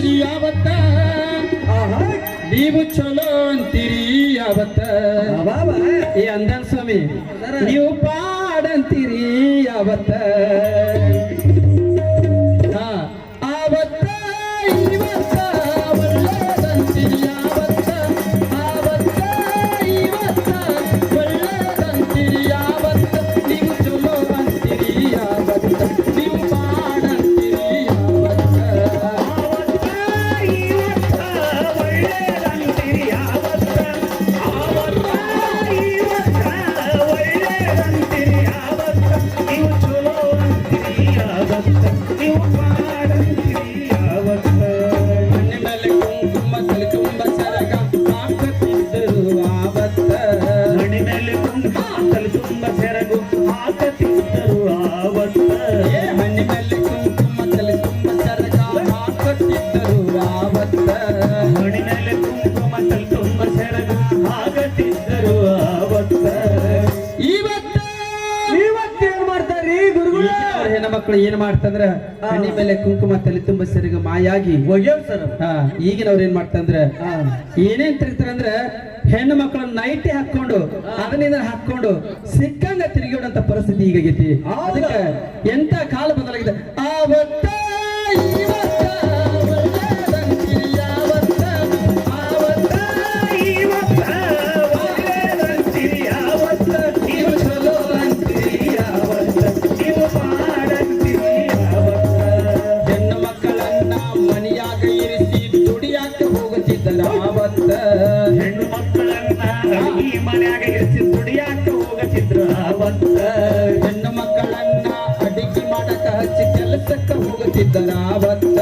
ಅಂತೀರಿ ಯಾವತ್ತ? ನೀವು ಚಲೋ ಅಂತೀರಿ ಯಾವತ್ತ. ಏ ಅಂದನ್ ಸ್ವಾಮಿ ನೀವು ಪಾಡಂತೀರಿ ಯಾವತ್ತ? ಹೆಣ್ಮಕ್ಳು ಏನ್ ಮಾಡ್ತಂದ್ರ ಹಣ್ಣಿ ಮೇಲೆ ಕುಂಕುಮ ತಲೆ ತುಂಬ ಸರಿಗ ಮಾಯಾಗಿ ಸರ್ ಹಾ ಈಗಿನವ್ರು ಏನ್ ಮಾಡ್ತಂದ್ರ ಏನೇನ್ ತಿರುಗ್ತಾರಂದ್ರ ಹೆಣ್ಣು ಮಕ್ಕಳನ್ನ ನೈಟಿ ಹಾಕೊಂಡು ಅದನ್ನಿಂದ ಹಾಕೊಂಡು ಸಿಕ್ಕಂಗ ತಿರುಗಿಡಂತ ಪರಿಸ್ಥಿತಿ ಈಗಾಗೈತಿ. ಅದಕ್ಕೆ ಎಂತ ಕಾಲ ಬದಲಾಗಿದೆ? ಆವತ್ತ ದುಡಿಯಾಕ ಹೋಗತಿದ್ರು ಅವತ್ತ ಹೆಣ್ಣು ಮಕ್ಕಳನ್ನ ಅಡಿಗೆ ಮಾಡಕ ಹಚ್ಚಿ ಕೆಲಸಕ್ಕ ಹೋಗುತ್ತಿದ್ದರ ಆವತ್ತ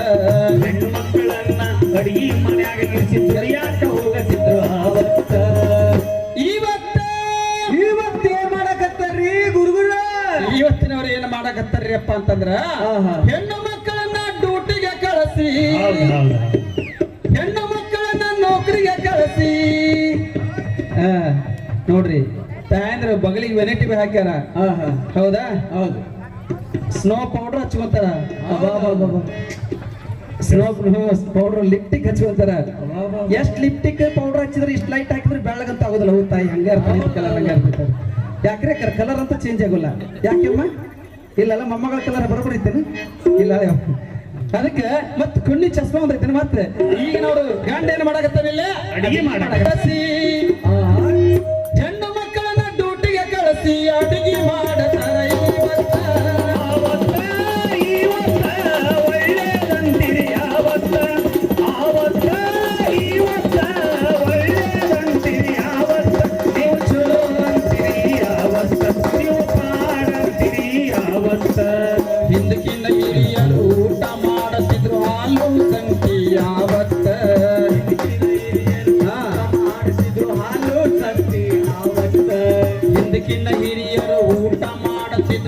ಹೆಣ್ಣು ಮಕ್ಕಳನ್ನ ಅಡಿಗೆ ಮನ್ಯಾಗ ಇರಿಸಿ ದುಡಿಯಾಕ ಹೋಗತಿದ್ರು ಅವತ್ತ ಇವತ್ತ ಇವತ್ತೇನ್ ಮಾಡಕತ್ತಾರ್ರಿ ಗುರುಗಳ? ಇವತ್ತಿನವ್ರು ಏನ್ ಮಾಡಕತ್ತಾರ್ರಿಯಪ್ಪ ಅಂತಂದ್ರ ಆಹಾ. ಹೆಣ್ಣು ಮಕ್ಕಳನ್ನ ಡ್ಯೂಟಿಗೆ ಕಳಿಸಿ. ಹೆಣ್ಣು ಮಕ್ಕಳನ್ನ ನೌಕರಿಗೆ ಕಳಿಸಿ. ನೋಡ್ರಿ. ತಾಯಂದ್ರ ಬಗಲಿಗೆ ವೆನೈಟಿ ಹಾಕ್ಯಾರ? ಆಹಾ ಹೌದಾ? ಹೌದು. ಸ್ನೋ ಪೌಡರ್ ಹಚ್ಕೊಂತಾರ? ಸ್ನೋ ಪೌಡರ್ ಲಿಪ್ಟಿಕ್ ಹಚ್ಕೊಂತಾರ. ಎಷ್ಟ್ ಲಿಪ್ಟಿಕ್ ಪೌಡರ್ ಹಚ್ಚಿದ್ರೆ ಇಷ್ಟ ಲೈಟ್ ಹಾಕಿದ್ರೆ ಬೆಳ್ಳಗಂತ ಆಗೋದಿಲ್ಲ. ಹೌದು ತಾಯಿ ಹಂಗೇ ಕಲರ್ ಹಂಗ ಯಾಕ್ರೆ ಕಲರ್ ಅಂತ ಚೇಂಜ್ ಆಗೋಲ್ಲ. ಯಾಕೆಮ್ಮ? ಇಲ್ಲಲ್ಲ ಮೊಮ್ಮಗಳ ಕಲರ್ ಬರ್ಬಿಡಿತೇನೆ ಇಲ್ಲ. ಅದಕ್ಕೆ ಮತ್ ಕುಣ್ಣಿ ಚಸ್ಮಾ ಒಂದೈತೇನು ಮತ್ತೆ ನೋಡು ಗಂಡ ಏನ್ ಮಾಡಕತ್ತಾರಿಲ್ಲ ಅಡಿಗೆ ಮಾಡಕ- ಅಡಿಗೆ ಮಾಡತಾರ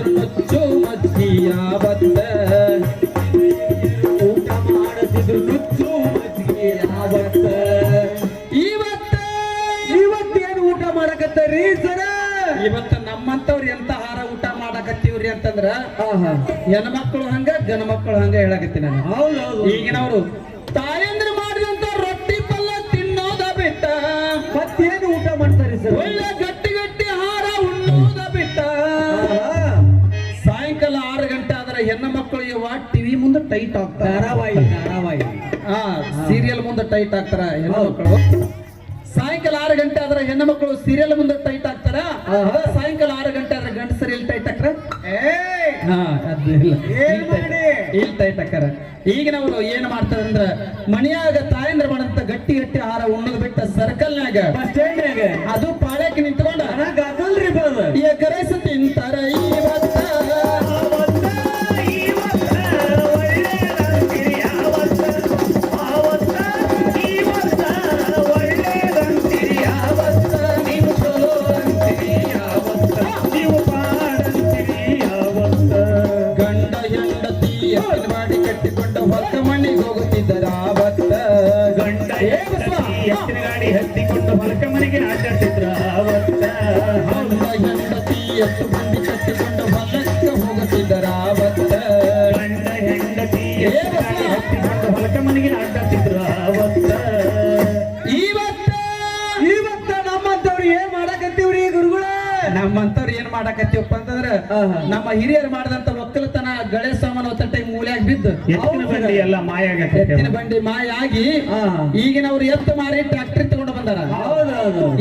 ನುಚ್ಚು ಮಜ್ಜಿ ಯಾವತ್ತ ಊಟ ಮಾಡದಿದ್ರು ನುಚ್ಚು ಮಜ್ಜಿಗೆ ಅವತ್ತ ಇವತ್ತ ಇವತ್ತೇನು ಊಟ ಮಾಡಕತ್ತಾರ್ರಿ ಸರ ಇವತ್ತ ನಮ್ಮಂತವ್ರು ಎಂತ ಹಾರ ಊಟ ಮಾಡಕತ್ತೀವ್ರಿ ಅಂತಂದ್ರ ಹೆಣ್ಮಕ್ಳು ಹಂಗ ಗಣ ಮಕ್ಕಳು ಹಂಗ ಹೇಳಕತ್ತೀನಿ ನಾನು. ಹೌದೌದು. ಈಗಿನವರು ಇವ ಟಿವಿ ಮುಂದೆ ಟೈಟ್ ಆಗ್ತಾರೆ ಧಾರಾವಾಹಿ ಧಾರಾವಾಹಿ. ಹಾ ಸೀರಿಯಲ್ ಮುಂದೆ ಟೈಟ್ ಆಗ್ತಾರ? ಹೆಣ್ಣು ಮಕ್ಕಳು? ಸಾಯಂಕಾಲ ಆರು ಗಂಟೆ ಆದ್ರೆ ಹೆಣ್ಣು ಮಕ್ಕಳು ಸೀರಿಯಲ್ ಮುಂದೆ ಟೈಟ್ ಆಗ್ತಾರ? ಸಾಯಂಕಾಲ ಆರು ಗಂಟೆ ಆದ್ರೆ ಗಂಡ ಸೀರಿಯಲ್ ಟೈಟ್ ಹಾಕ್ರ ಇಲ್ಲ. ಟೈಟ್ ಹಾಕ್ತಾರ ಈಗ ನಾವು ಏನ್ ಮಾಡ್ತಾರೆ ಅಂದ್ರ ಮನೆಯಾಗ ತಾಯಂದ್ರ ಮಾಡಂತ ಗಟ್ಟಿ ಗಟ್ಟಿ ಆಹಾರ ಉಣ್ಣದ್ ಬಿಟ್ಟ ಸರ್ಕಲ್ನಾಗ ಬಸ್ ಸ್ಟ್ಯಾಂಡ್ನಾಗ ಅದು ಪಾಳ್ಯಕ್ಕೆ ನಿಂತ್ಕೊಂಡ. ಎಕರೆಸ ತಿಂತಾರ. ಈ ಅವತ್ತ ಹೆಂಡತಿ ಇವತ್ತ ನಮ್ಮಂತವ್ರು ಏನ್ ಮಾಡಕತ್ತೀವ್ರಿ ಗುರುಗಳ? ನಮ್ಮಂತವ್ರು ಏನ್ ಮಾಡಕತ್ತೀವಪ್ಪ ಅಂತಂದ್ರ ನಮ್ಮ ಹಿರಿಯರು ಮಾಡಿದಂತ ಒಕ್ಕಲತನ ಗಳೆ ಸಾಮಾನು ಒತ್ತಟೈ ಮೂಲ್ಯಾಗ ಬಿದ್ದು ಎತ್ತಿನ ಬಂಡಿ ಎಲ್ಲ ಮಾಯ ಎತ್ತಿನ ಬಂಡಿ ಮಾಯ ಆಗಿ ಈಗಿನವ್ರು ಎತ್ತು ಮಾರಿ ಟ್ರ್ಯಾಕ್ಟರ್ ತಗೊಂಡು ಬಂದಾರ.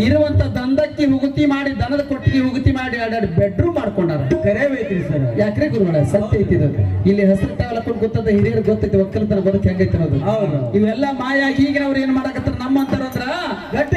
ಇರುವಂತ ದಂಧಕ್ಕೆ ಹುಗುತಿ ಮಾಡಿ ದನದ ಕೊಟ್ಟಿಗೆ ಹುಗುತಿ ಮಾಡಿ ಎರಡೆರಡು ಬೆಡ್ರೂಮ್ ಮಾಡ್ಕೊಂಡಾರ. ಗುರುಗಳ ಸತ್ಯ ಐತಿ ಇದು. ಇಲ್ಲಿ ಹೆಸರು ಟಾವಲಕ್ಕೊಂಡು ಗೊತ್ತದ ಹಿರಿಯರು ಗೊತ್ತೈತಿ ಒಕ್ಕಲತನ ಬದುಕು ಹೆಂಗೈತಿ ಅನ್ನೋದು. ಹೌದು. ಇವೆಲ್ಲ ಮಾಯ ಈಗ ಈಗಿನವ್ರು ಏನ್ ಮಾಡಕತ್ತಾರ ನಮ್ಮ ಅಂತಾರ ಗಟ್ಟಿ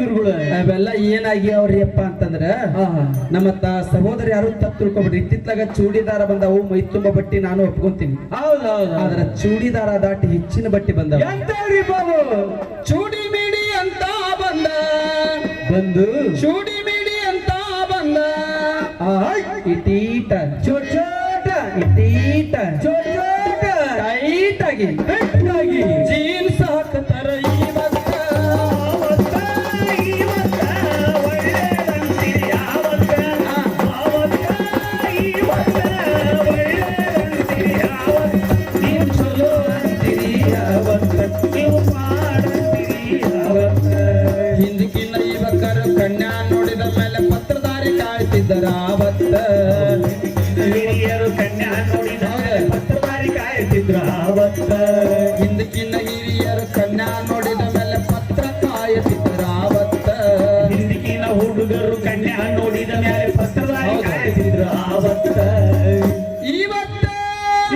ಗುರುಗಳು. ಅವೆಲ್ಲ ಏನಾಗ್ಯಾವ್ರಿಯಪ್ಪ ಅಂತಂದ್ರ. ನಮ್ಮ ಸಹೋದರ ಯಾರು ತಪ್ಪು ತಿಳ್ಕೊಬಿಡ್ರಿ. ಇತ್ತಿತ್ತಲಾಗ ಚೂಡಿದಾರ ಬಂದವು ಮೈ ತುಂಬ ಬಟ್ಟಿ ನಾನು ಒಪ್ಕೊಂತೀನಿ. ಹೌದು ಹೌದು ಆದ್ರ ಚೂಡಿದಾರ ದಾಟಿ ಹೆಚ್ಚಿನ ಬಟ್ಟಿ ಬಂದ ಚೂಡಿ ಮಿಡಿ ಅಂತ ಬಂದ. ಬಂದು. ಚೂಡಿ ಮಿಡಿ ಅಂತ ಬಂದ. ಆ ಇಟೀಟ. ಚೋಟ್ ಚೋಟ ಇಟೀಟ. ಚೋಟ್ ಚೋಟ ಟೈಟ್ ಆಗಿ ಕಾಯ್ತಿದ್ದರ ಹಿರಿಯರು ಕನ್ಯಾ ನೋಡಿದ ಆವತ್ತ ಹಿಂದಕ್ಕಿನ್ನ ಹಿರಿಯರು ಕನ್ಯಾ ನೋಡಿದ ಮೇಲೆ ಪತ್ರ ಕಾಯುತ್ತಿದ್ದರಾವತ್ತ ಹಿಂದಕ್ಕಿನ ಹುಡುಗರು ಕನ್ಯಾ ನೋಡಿದ ಮೇಲೆ ಪತ್ರ. ಕಾಯುತ್ತಿದ್ರು ಆವತ್ತ ಇವತ್ತ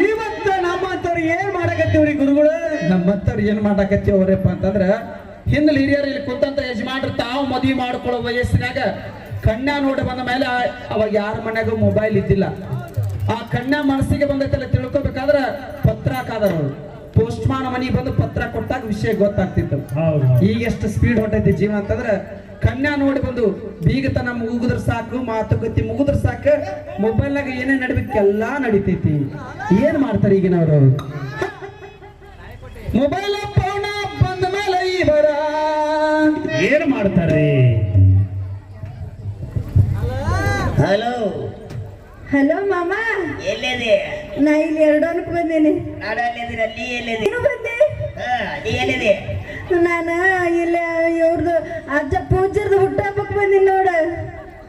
ಇವತ್ತ ನಮ್ಮಂತವ್ರು ಏನ್ ಮಾಡಕತ್ತೀವ್ರಿ ಗುರುಗಳು ನಮ್ಮಂತವ್ರು ಏನ್ ಮಾಡಾಕತ್ತೀವ್ರಪ್ಪ ಅಂತಂದ್ರ ಹಿಂದ್ಲ ಹಿರಿಯರು ಇಲ್ಲಿ ಕುಂತಂತ ಯಜಮಾನ್ರು ತಾವು ಮದ್ವಿ ಮಾಡ್ಕೊಳ್ಳೋ ವಯಸ್ಸಿನಾಗ ಕನ್ಯಾ ನೋಡಿ ಬಂದ ಮೇಲೆ ಅವಾಗ ಯಾರ ಮನ್ಯಾಗ ಮೊಬೈಲ್ ಇದ್ದಿಲ್ಲ. ಆ ಕಣ್ಣ ಮನಸ್ಸಿಗೆ ಬಂದೈತಲ್ಲ ತಿಳ್ಕೊಬೇಕಾದ್ರ ಪತ್ರ ಹಾಕಾದಾರ ಅವ್ರು ಪೋಸ್ಟ್ ಮಾಡ ಮನಿಗೆ ಬಂದು ಪತ್ರ ಕೊಟ್ಟಾಗ ವಿಷಯ ಗೊತ್ತಾಗ್ತಿತ್ತು. ಈಗ ಎಷ್ಟು ಸ್ಪೀಡ್ ಹೊಟ್ಟೈತಿ ಜೀವ ಅಂತಂದ್ರೆ ಕಣ್ಣ ನೋಡಿ ಬಂದು ಬೀಗತನ ಮುಗಿದ್ರ ಸಾಕು ಮಾತುಕತೆ ಮುಗಿದ್ರ ಸಾಕು ಮೊಬೈಲ್ನಾಗ ಏನೇ ನಡಬೇಕೆಲ್ಲ ನಡೀತೈತಿ. ಏನ್ ಮಾಡ್ತಾರೆ ಈಗಿನವರು? ಮೊಬೈಲ್ ಬಂದ ಮೇಲೆ ಬರ. ಏನ್ ಮಾಡ್ತಾರೆ? ಹಲೋ ಹಲೋ ಮಾಮ. ಎಲ್ಲಿದೆ? ನಾ ಇಲ್ಲಿ ಎರಡೋನಕ್ ಬಂದೇನೆ. ನಾನು ಅಲ್ಲಿ ಎಲ್ಲಿದೆ ನೀನು ಬಂದೆ? ಹಾ ನೀ ಎಲ್ಲಿದೆ ನಾನು ಇಲ್ಲಿ ಇವ್ರದ್ದು ಅಜ್ಜ ಪೂಜ್ಯರ್ದು ಹುಟ್ಟಹಬ್ಬಕ್ಕೆ ಬಂದೀನಿ ನೋಡ.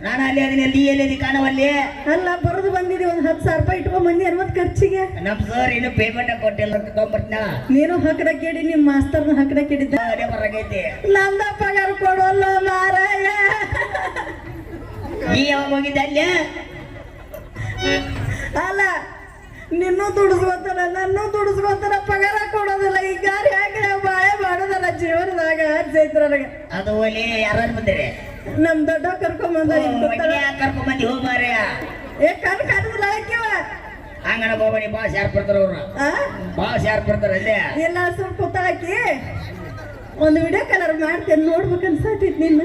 ನಾನು ಅಲ್ಲಿ ಅದನ್ನ ಅಲ್ಲಿ ಎಲ್ಲಿದೆ ಕಾಣವಲ್ಲಿ? ಅಲ್ಲ ಬರೋದು ಬಂದಿದೆ. ಒಂದು ಹತ್ತು ಸಾವಿರ ರೂಪಾಯಿ ಇಟ್ಕೊಂಡ್ ಬಂದಿ ಅರವತ್ತು ಖರ್ಚಿಗೆ. ನಮ್ಮ ಸರ್ ಇನ್ನು ಪೇಮೆಂಟ್ ಕೊಟ್ಟಿಲ್ಲ ತಗೊಂಡ್ಬರ್ತೀನ ನೀನು ಹಾಕಿದ ಕೇಳಿ ನಿಮ್ಮ ಮಾಸ್ತರ್ನ ಹಾಕಿದ ಕೇಳಿದ್ದ. ಅದೇ ಹೊರಗೈತಿ ನಮ್ದ ಪಗಾರ ಕೊಡೋಲ್ಲ ಮಾರಾಯ. ನೀ ಯಾವ ಹೋಗಿದ್ದೆ ಅಲ್ಲಿ? ಅಲ್ಲ ನಿನ್ನೂ ದುಡಿಸ್ಕೊತಾರ ನನ್ನೂ ದುಡಿಸ್ಕೊತಾರ ಪಗಾರ ಕೊಡೋದಿಲ್ಲ ಈ ಗಾರಿ ಹಾಕಿ ಬಾಳೆ ಮಾಡೋದಲ್ಲ ಜೀವನದಾಗ ಚೈತ್ರ ನನಗೆ. ಅದು ಒಲೆ ಯಾರು ಬಂದಿರಿ? ನಮ್ ದೊಡ್ಡ ಕರ್ಕೊಂಬಂದ ಕರ್ಕೊಂಡ್ ಬಂದಿ ಹೋಗ್ ಮಾರ್ಯ ಏ ಕಣ್ ಕಾಣುದಿಲ್ಲ ಹಾಕಿವ ಹಂಗನ ಬೋಬಡಿ ಬಾಸ್ ಯಾರು ಬರ್ತಾರ ಅವ್ರು. ಬಾಸ್ ಯಾರು ಬರ್ತಾರ ಅಲ್ಲೇ. ಎಲ್ಲ ಸ್ವಲ್ಪ ಕೂತಾಕಿ ಒಂದು ವಿಡಿಯೋ ಕಲರ್ ಮಾಡ್ತೇನೆ ನೋಡ್ಬೇಕು ಅನ್ಸತ್ತಿತ್ತು ನಿನ್ನ.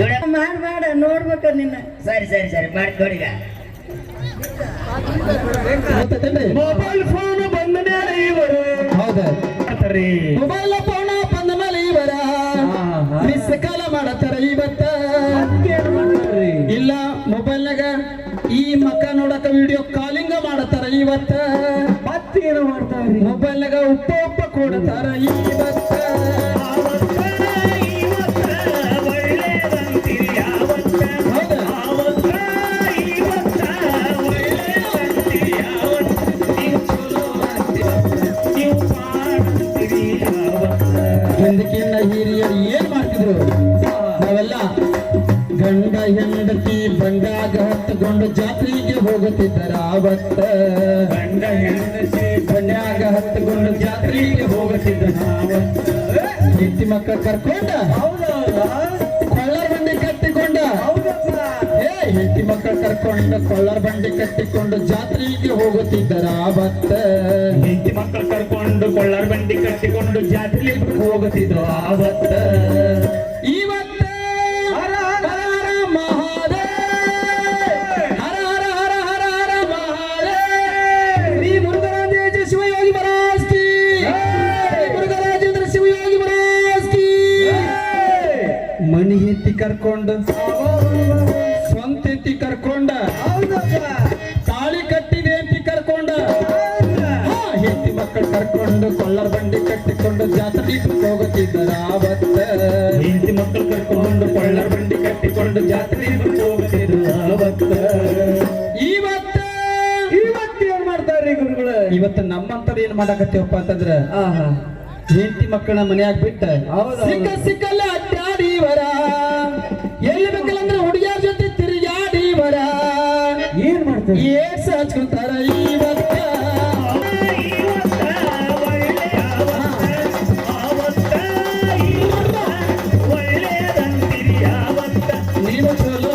ಮಾಡ್ ಮಾಡ ನೋಡ್ಬೇಕು ನಿನ್ನ. ಸರಿ ಸರಿ ಸರಿ ಮಾಡಿ ನೋಡಿಗ ಮೊಬೈಲ್ ಫೋನ್ ಬಂದ ಮೇಲೆ ಇವರು. ಹೌದ. ಮಾಡ್ತಾರೆ ಮೊಬೈಲ್ ಫೋನ್ ಬಂದ ಮೇಲೆ ಈ ಬರ ಆಹಾ. ಮಿಸ್ ಕಾಲ ಮಾಡತ್ತಾರ ಇವತ್ತ. ಇಲ್ಲ ಮೊಬೈಲ್ನಾಗ ಈ ಮಕ್ಕ ನೋಡಕ ವಿಡಿಯೋ ಕಾಲಿಂಗ ಮಾಡತ್ತಾರ ಇವತ್ತ. ಮತ್ತೇನು ಮಾಡ್ತಾವ್ರಿ ಮೊಬೈಲ್ನಾಗ ಉಪ್ಪ ಉಪ್ಪ ಕೊಡ್ತಾರ ಇವತ್ತ ಏನ್ ನಾವೆಲ್ಲ ಗಂಡ ಹೆಂಡತಿ ಬಂಡಾಗ ಹತ್ತುಕೊಂಡು ಜಾತ್ರೆಗೆ ಹೋಗುತ್ತಿದ್ದರ. ಅವತ್ತ ಗಂಡ ಹೆಂಡತಿ ಬಂಗಾಗ ಹತ್ತುಕೊಂಡು ಜಾತ್ರೆಗೆ ಹೋಗುತ್ತಿದ್ದ ಹೆಂಡತಿ ಮಕ್ಕಳ ಕರ್ಕೊಂಡ ಕೊಳ್ಳ ಬಂಡಿ ಕಟ್ಟಿಕೊಂಡ ಹೆಂಡತಿ ಮಕ್ಕಳ ಕರ್ಕೊಂಡು ಕೊಳ್ಳರ್ ಬಂಡಿ ಕಟ್ಟಿಕೊಂಡು ಜಾತ್ರೆಗೆ ಹೋಗುತ್ತಿದ್ದರ ಅವತ್ತ ಹೆಂಡತಿ ಮಕ್ಕಳು ಕರ್ಕೊಂಡು ಕೊಳ್ಳರ್ ಬಂಡಿ ಕಟ್ಟಿಕೊಂಡು ಜಾತ್ರೆಗೆ ಹೋಗುತ್ತಿದ್ದರು ಆವತ್ತ ಇವತ್ತ ಹರ ಹರ ಹರ ಮಹಾದೇವ್. ಹರ ಹರ ಹರ ಹರ ಹರ ಮಹಾದೇವ್. ಶ್ರೀ ಮುರುಘರಾಜೇಂದ್ರ ಶಿವಯೋಗಿ ಮಹಾರಾಜ್ ಕಿ ಶ್ರೀ ಮುರುಘರಾಜೇಂದ್ರ ಶಿವಯೋಗಿ ಮಹಾರಾಜ್ ಕಿ ಮನಿ ಹೆತ್ತಿ ಕರ್ಕೊಂಡು ಹೆತ್ತಿ ಕರ್ಕೊಂಡ? ತಾಳಿ ಕಟ್ಟಿದೆ ಅಂತ ಕರ್ಕೊಂಡ? ಹಾ, ಹೆಂಡತಿ ಮಕ್ಕಳು ಕರ್ಕೊಂಡು ಕೊಳ್ಳರ್ ಬಂಡಿ ಕಟ್ಟಿಕೊಂಡು ಜಾತ್ರೆ ಹೋಗುತ್ತಿದ್ದರ ಅವತ್ತ ಹೆಂಡತಿ ಮಕ್ಕಳು ಕರ್ಕೊಂಡು ಕೊಲ್ಲರ್ ಬಂಡಿ ಕಟ್ಟಿಕೊಂಡು ಜಾತ್ರೆ ಹೋಗುತ್ತಿದ್ರು ಆವತ್ತ ಇವತ್ತ? ಇವತ್ತು ಏನ್ ಮಾಡ್ತಾರ್ರಿ ಗುರುಗಳು? ಇವತ್ತು ನಮ್ಮಂತರ ಏನ್ ಮಾಡಾಕತ್ತೀವಪ್ಪ ಅಂತಂದ್ರ ಆಹಾ. ಹೆಂಡತಿ ಮಕ್ಕಳ ಮನ್ಯಾಗ ಬಿಟ್ಟ ಸಿಕ್ಕ ಸಿಕ್ಕಲ್ಲ ಅಡ್ಡಾಡಿವರ ಎಲ್ಲಿ ಏನ್ ಮಾಡ್ತಾರೆ ಏಸ್ ಹಚ್ಕೊತಾರ ಇವತ್ತ ನೀವು ಚಲೋ